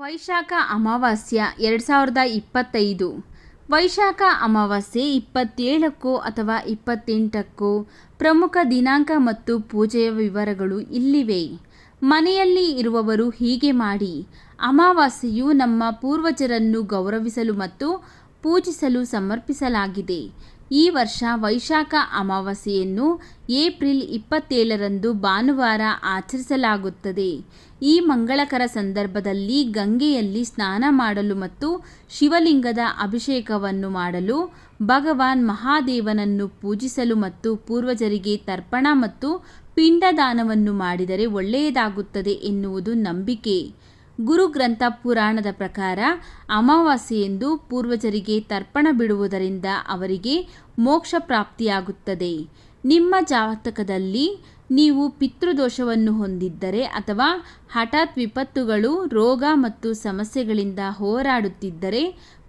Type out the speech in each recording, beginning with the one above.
ವೈಶಾಖ ಅಮಾವಾಸ್ಯ ಎರಡು ಸಾವಿರದ ಇಪ್ಪತ್ತೈದು. ವೈಶಾಖ ಅಮಾವಾಸ್ಯೆ ಇಪ್ಪತ್ತೇಳಕ್ಕೂ ಅಥವಾ ಇಪ್ಪತ್ತೆಂಟಕ್ಕೂ ಪ್ರಮುಖ ದಿನಾಂಕ ಮತ್ತು ಪೂಜೆಯ ವಿವರಗಳು ಇಲ್ಲಿವೆ. ಮನೆಯಲ್ಲಿ ಇರುವವರು ಹೀಗೆ ಮಾಡಿ, ಅಮಾವಾಸ್ಯೆಯು ನಮ್ಮ ಪೂರ್ವಜರನ್ನು ಗೌರವಿಸಲು ಮತ್ತು ಪೂಜಿಸಲು ಸಮರ್ಪಿಸಲಾಗಿದೆ. ಈ ವರ್ಷ ವೈಶಾಖ ಅಮಾವಾಸ್ಯೆಯನ್ನು ಏಪ್ರಿಲ್ ಇಪ್ಪತ್ತೇಳರಂದು ಭಾನುವಾರ ಆಚರಿಸಲಾಗುತ್ತದೆ. ಈ ಮಂಗಳಕರ ಸಂದರ್ಭದಲ್ಲಿ ಗಂಗೆಯಲ್ಲಿ ಸ್ನಾನ ಮಾಡಲು ಮತ್ತು ಶಿವಲಿಂಗದ ಅಭಿಷೇಕವನ್ನು ಮಾಡಲು ಭಗವಾನ್ ಮಹಾದೇವನನ್ನು ಪೂಜಿಸಲು ಮತ್ತು ಪೂರ್ವಜರಿಗೆ ತರ್ಪಣ ಮತ್ತು ಪಿಂಡದಾನವನ್ನು ಮಾಡಿದರೆ ಒಳ್ಳೆಯದಾಗುತ್ತದೆ ಎನ್ನುವುದು ನಂಬಿಕೆ. ಗುರು ಗ್ರಂಥ ಪುರಾಣದ ಪ್ರಕಾರ ಅಮಾವಾಸ್ಯೆಯೆಂದು ಪೂರ್ವಜರಿಗೆ ತರ್ಪಣ ಬಿಡುವುದರಿಂದ ಅವರಿಗೆ ಮೋಕ್ಷ ಪ್ರಾಪ್ತಿಯಾಗುತ್ತದೆ. ನಿಮ್ಮ ಜಾತಕದಲ್ಲಿ ನೀವು ಪಿತೃದೋಷವನ್ನು ಹೊಂದಿದ್ದರೆ ಅಥವಾ ಹಠಾತ್ ವಿಪತ್ತುಗಳು, ರೋಗ ಮತ್ತು ಸಮಸ್ಯೆಗಳಿಂದ ಹೋರಾಡುತ್ತಿದ್ದರೆ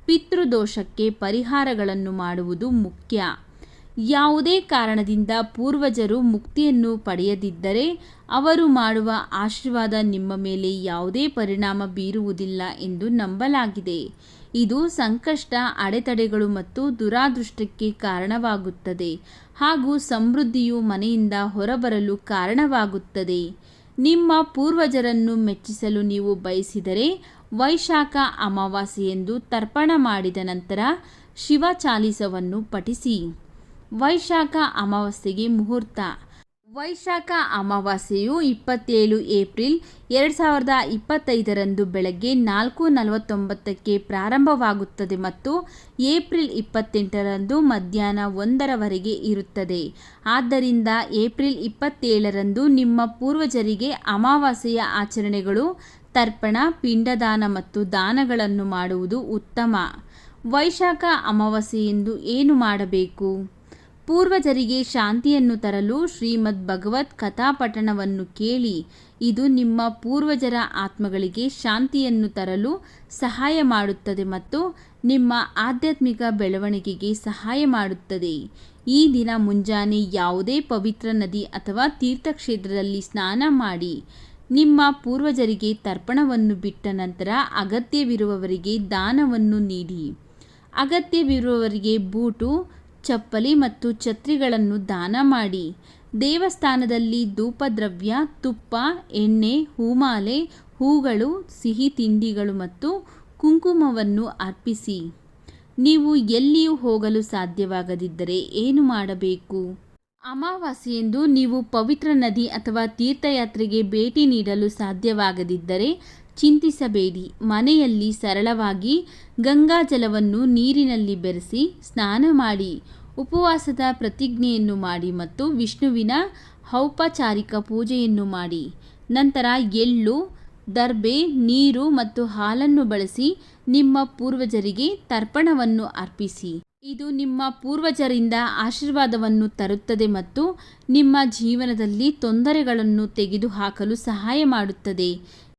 ಪಿತೃದೋಷಕ್ಕೆ ಪರಿಹಾರಗಳನ್ನು ಮಾಡುವುದು ಮುಖ್ಯ. ಯಾವುದೇ ಕಾರಣದಿಂದ ಪೂರ್ವಜರು ಮುಕ್ತಿಯನ್ನು ಪಡೆಯದಿದ್ದರೆ ಅವರು ಮಾಡುವ ಆಶೀರ್ವಾದ ನಿಮ್ಮ ಮೇಲೆ ಯಾವುದೇ ಪರಿಣಾಮ ಬೀರುವುದಿಲ್ಲ ಎಂದು ನಂಬಲಾಗಿದೆ. ಇದು ಸಂಕಷ್ಟ, ಅಡೆತಡೆಗಳು ಮತ್ತು ದುರಾದೃಷ್ಟಕ್ಕೆ ಕಾರಣವಾಗುತ್ತದೆ ಹಾಗೂ ಸಮೃದ್ಧಿಯು ಮನೆಯಿಂದ ಹೊರಬರಲು ಕಾರಣವಾಗುತ್ತದೆ. ನಿಮ್ಮ ಪೂರ್ವಜರನ್ನು ಮೆಚ್ಚಿಸಲು ನೀವು ಬಯಸಿದರೆ ವೈಶಾಖ ಅಮಾವಾಸ್ಯೆಯೆಂದು ತರ್ಪಣ ಮಾಡಿದ ನಂತರ ಶಿವ ಚಾಲಿಸವನ್ನು ಪಠಿಸಿ. ವೈಶಾಖ ಅಮಾವಾಸ್ಯೆಗೆ ಮುಹೂರ್ತ. ವೈಶಾಖ ಅಮಾವಾಸ್ಯೆಯು ಇಪ್ಪತ್ತೇಳು ಏಪ್ರಿಲ್ ಎರಡು ಸಾವಿರದ ಇಪ್ಪತ್ತೈದರಂದು ಬೆಳಗ್ಗೆ ನಾಲ್ಕು ನಲವತ್ತೊಂಬತ್ತಕ್ಕೆ ಪ್ರಾರಂಭವಾಗುತ್ತದೆ ಮತ್ತು ಏಪ್ರಿಲ್ ಇಪ್ಪತ್ತೆಂಟರಂದು ಮಧ್ಯಾಹ್ನ ಒಂದರವರೆಗೆ ಇರುತ್ತದೆ. ಆದ್ದರಿಂದ ಏಪ್ರಿಲ್ ಇಪ್ಪತ್ತೇಳರಂದು ನಿಮ್ಮ ಪೂರ್ವಜರಿಗೆ ಅಮಾವಾಸ್ಯೆಯ ಆಚರಣೆಗಳು, ತರ್ಪಣ, ಪಿಂಡದಾನ ಮತ್ತು ದಾನಗಳನ್ನು ಮಾಡುವುದು ಉತ್ತಮ. ವೈಶಾಖ ಅಮಾವಾಸ್ಯೆಯೆಂದು ಏನು ಮಾಡಬೇಕು? ಪೂರ್ವಜರಿಗೆ ಶಾಂತಿಯನ್ನು ತರಲು ಶ್ರೀಮದ್ ಭಗವತ್ ಕಥಾಪಠಣವನ್ನು ಕೇಳಿ, ಇದು ನಿಮ್ಮ ಪೂರ್ವಜರ ಆತ್ಮಗಳಿಗೆ ಶಾಂತಿಯನ್ನು ತರಲು ಸಹಾಯ ಮಾಡುತ್ತದೆ ಮತ್ತು ನಿಮ್ಮ ಆಧ್ಯಾತ್ಮಿಕ ಬೆಳವಣಿಗೆಗೆ ಸಹಾಯ ಮಾಡುತ್ತದೆ. ಈ ದಿನ ಮುಂಜಾನೆ ಯಾವುದೇ ಪವಿತ್ರ ನದಿ ಅಥವಾ ತೀರ್ಥಕ್ಷೇತ್ರದಲ್ಲಿ ಸ್ನಾನ ಮಾಡಿ, ನಿಮ್ಮ ಪೂರ್ವಜರಿಗೆ ತರ್ಪಣವನ್ನು ಬಿಟ್ಟ ನಂತರ ಅಗತ್ಯವಿರುವವರಿಗೆ ದಾನವನ್ನು ನೀಡಿ. ಅಗತ್ಯವಿರುವವರಿಗೆ ಬೂಟು ಚಪ್ಪಲಿ ಮತ್ತು ಛತ್ರಿಗಳನ್ನು ದಾನ ಮಾಡಿ. ದೇವಸ್ಥಾನದಲ್ಲಿ ಧೂಪದ್ರವ್ಯ, ತುಪ್ಪ, ಎಣ್ಣೆ, ಹೂಮಾಲೆ, ಹೂಗಳು, ಸಿಹಿ ತಿಂಡಿಗಳು ಮತ್ತು ಕುಂಕುಮವನ್ನು ಅರ್ಪಿಸಿ. ನೀವು ಎಲ್ಲಿಯೂ ಹೋಗಲು ಸಾಧ್ಯವಾಗದಿದ್ದರೆ ಏನು ಮಾಡಬೇಕು? ಅಮಾವಾಸ್ಯೆಯೆಂದು ನೀವು ಪವಿತ್ರ ನದಿ ಅಥವಾ ತೀರ್ಥಯಾತ್ರೆಗೆ ಭೇಟಿ ನೀಡಲು ಸಾಧ್ಯವಾಗದಿದ್ದರೆ ಚಿಂತಿಸಬೇಡಿ. ಮನೆಯಲ್ಲಿ ಸರಳವಾಗಿ ಗಂಗಾಜಲವನ್ನು ನೀರಿನಲ್ಲಿ ಬೆರೆಸಿ ಸ್ನಾನ ಮಾಡಿ, ಉಪವಾಸದ ಪ್ರತಿಜ್ಞೆಯನ್ನು ಮಾಡಿ ಮತ್ತು ವಿಷ್ಣುವಿನ ಔಪಚಾರಿಕ ಪೂಜೆಯನ್ನು ಮಾಡಿ. ನಂತರ ಎಳ್ಳು, ದರ್ಬೆ, ನೀರು ಮತ್ತು ಹಾಲನ್ನು ಬಳಸಿ ನಿಮ್ಮ ಪೂರ್ವಜರಿಗೆ ತರ್ಪಣವನ್ನು ಅರ್ಪಿಸಿ. ಇದು ನಿಮ್ಮ ಪೂರ್ವಜರಿಂದ ಆಶೀರ್ವಾದವನ್ನು ತರುತ್ತದೆ ಮತ್ತು ನಿಮ್ಮ ಜೀವನದಲ್ಲಿ ತೊಂದರೆಗಳನ್ನು ತೆಗೆದುಹಾಕಲು ಸಹಾಯ ಮಾಡುತ್ತದೆ.